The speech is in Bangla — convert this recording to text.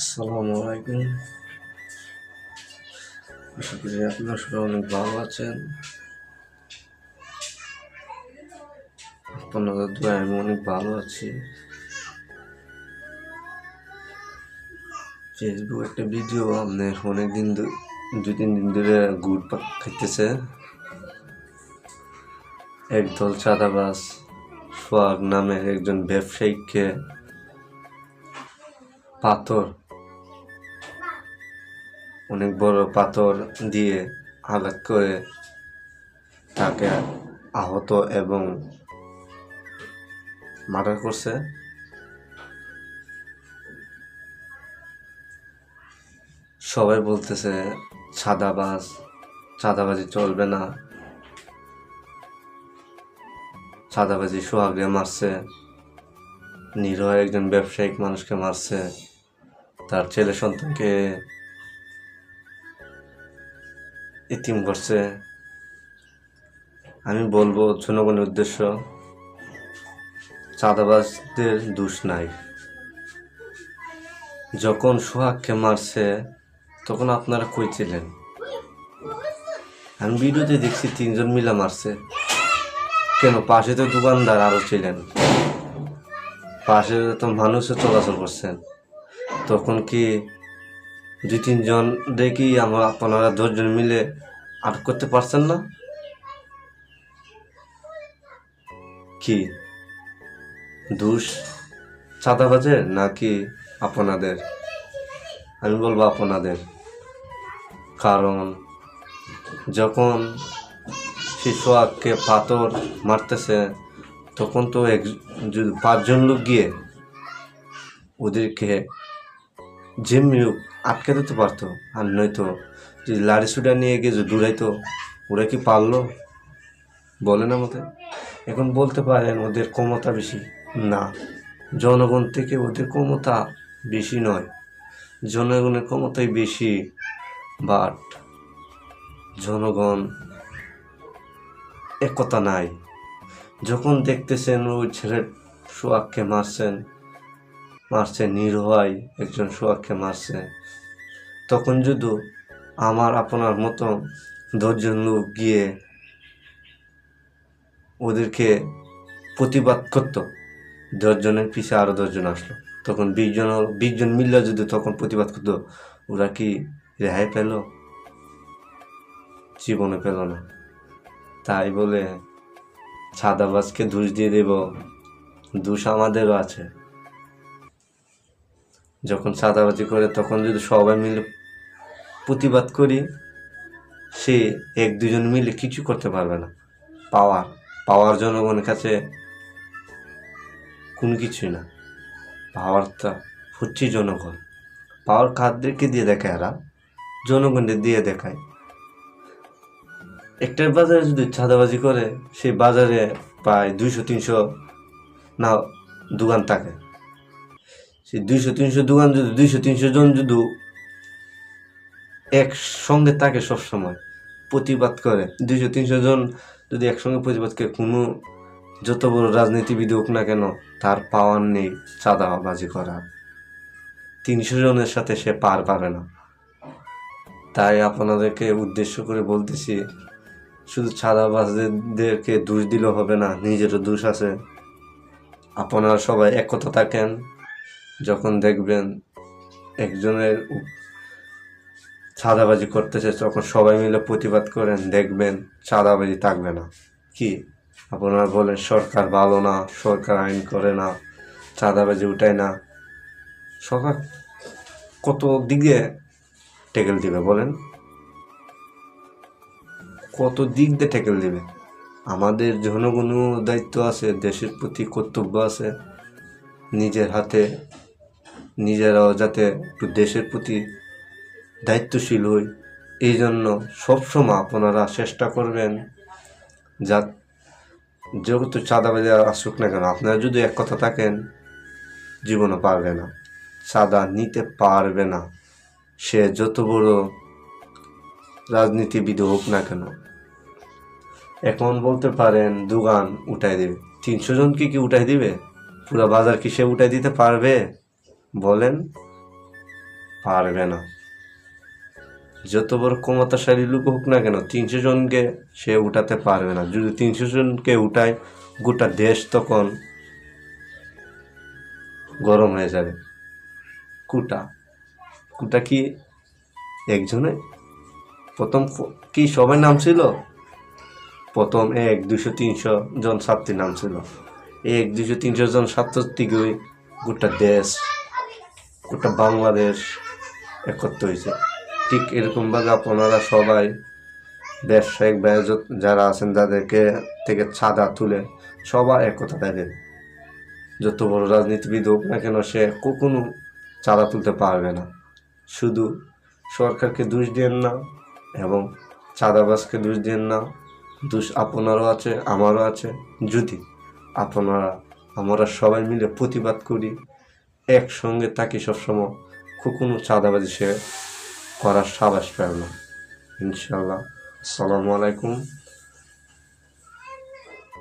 আসসালামু আলাইকুম আশা করি আপনারা সবাই অনেক ভালো আছেন। আপনাদের দোয়ায় আমি অনেক ভালো আছি। ফেসবুক একটা ভিডিও আপনার অনেক দিন দুই তিন দিন ধরে গুড় পাক খাইতেছে একদল চাঁদাবাজ, সোহাগ নামের একজন ব্যবসায়িককে পাথর অনেক বড় পাথর দিয়ে আঘাত করে তাকে আহত এবং মার্ডার করছে। সবাই বলতেছে ছাদাবাজ ছাদাবাজি চলবে না। ছাদাবাজি সোহাগে মারছে। নিরহ একজন ব্যবসায়িক মানুষকে মারছে। তার ছেলে সন্তানকে ইতিম করছে আমি বলব, জনগণের উদ্দেশ্য, চাঁদাবাজদের দোষ নাই। যখন সোহাগকে মারছে, তখন আপনারা কই ছিলেন? আমি ভিডিওতে দেখছি তিনজন মিলে মারছে। কেন? পাশে তো দোকানদার আরও ছিলেন। পাশে তো মানুষও চলাচল করছেন। তখন কি দুই তিনজন দেখি আমরা আপনারা দশজন মিলে আটক করতে পারছেন না? কি? দুষ চাঁদাবাজের নাকি আপনাদের? আমি বলব আপনাদের। কারণ যখন শিশু আগকে পাথর মারতেছে, তখন তো এক পাঁচজন লোক গিয়ে ওদেরকে হোক আটকে দিতে পারতো। আর নয়তো যদি লাড়ি সুটা নিয়ে গিয়ে যদি দৌড়াইতো, ওরা কি পারল? বলেন আমাকে এখন বলতে পারেন ওদের ক্ষমতা বেশি। না, জনগণ থেকে ওদের ক্ষমতা বেশি নয়। জনগণের ক্ষমতাই বেশি। বাট জনগণ একতা নাই। যখন দেখতেছেন ওই ছেলে সোয়াককে মারছেন মারছে, নির্ভয় একজন সোয়াককে মারছে। তখন যদি আমার আপনার মতো দশজন লোক গিয়ে ওদেরকে প্রতিবাদ করতো। দশজনের পিছে আরও দশজন আসলো। তখন বিশজন বিশজন মিললে যদি তখন প্রতিবাদ করতো, ওরা কি রেহাই পেল? জীবনে পেল না। তাই বলে ছাদাবাজকে দোষ দিয়ে দেব, দোষ আমাদেরও আছে। যখন চাঁদাবাজি করে, তখন যদি সবাই মিলে প্রতিবাদ করি, সে এক দুজন মিলে কিছু করতে পারবে না। পাওয়ার পাওয়ার জনগণের কাছে কোনো কিছুই না। পাওয়ারটা হচ্ছে জনগণ। পাওয়ার কাদেরকে দিয়ে দেখায় এরা? জনগণদের দিয়ে দেখায়। একটা বাজারে যদি ছাদাবাজি করে সেই বাজারে প্রায় দুইশো, তিনশো না, দোকান থাকে। সেই দুইশো, তিনশো দোকান যদি দুইশো, তিনশো জন যদি একসঙ্গে থাকে সবসময়, প্রতিবাদ করে, দুইশো, তিনশো জন যদি একসঙ্গে প্রতিবাদ করে, কোনো যত বড় রাজনীতিবিদ হোক না কেন, তার পাওয়ার নেই চাঁদাবাজি করার। তিনশো জনের সাথে সে পার পাবে না। তাই আপনাদেরকে উদ্দেশ্য করে বলতেছি, শুধু ছাদাবাজদেরকে দোষ দিলেও হবে না, নিজেরও দোষ আছে। আপনারা সবাই একতা থাকেন। যখন দেখবেন একজনের চাঁদাবাজি করতেছে, তখন সবাই মিলে প্রতিবাদ করেন, দেখবেন চাঁদাবাজি থাকবে না। কি? আপনারা বলেন, সরকার ভালো না, সরকার আইন করে না, চাঁদাবাজি উঠায় না। সরকার কত দিকে টেকেল দিবে বলেন? কত দিক দিয়ে টেকেল দিবে? আমাদের জনগণও দায়িত্ব আছে, দেশের প্রতি কর্তব্য আছে, নিজের হাতে নিজেরাও যাতে একটু দেশের প্রতি দায়িত্বশীল হই, এই জন্য সবসময় আপনারা চেষ্টা করবেন যা যেহেতু চাঁদাবাজি আর আসুক না কেন, আপনারা যদি এক কথা থাকেন জীবনে পারবে না। চাঁদা নিতে পারবে না। সে যত বড় রাজনীতিবিদ হোক না কেন, এখন বলতে পারেন দোকান উঠাই দেবে। তিনশো জনকে কি উঠাই দিবে? পুরো বাজার কি সে উঠাই দিতে পারবে? বলেন পারবে না যত বড় ক্ষমতাশালী লোক হোক না কেন তিনশো জনকে সে উঠাতে পারবে না যদি তিনশো জনকে উঠায় গোটা দেশ তখন গরম হয়ে যাবে কুটা কুটা কি একজনে প্রথম কি সবাই নাম ছিল প্রথম এক দুশো তিনশো জন ছাত্রী নাম ছিল এক দুশো তিনশো জন ছাত্রীকে গোটা দেশ গোটা বাংলাদেশ একত্র হয়েছে। ঠিক এরকমভাবে আপনারা সবাই ব্যবসায়িক ব্যয় যারা আছেন তাদেরকে থেকে চাঁদা তুলে সবাই একতা দেবেন যত বড় রাজনীতিবিদ হোক না কেন সে কখনো চাঁদা তুলতে পারবে না। শুধু সরকারকে দোষ দেন না এবং চাঁদাবাসকে দোষ দেন না। দোষ আপনারও আছে, আমারও আছে। যদি আপনারা, আমরা সবাই মিলে প্রতিবাদ করি একসঙ্গে তাকে সবসময় কখনো চাঁদাবাজি সে করার সাবাস পায় না। ইনশাল্লাহ আসসালামু আলাইকুম।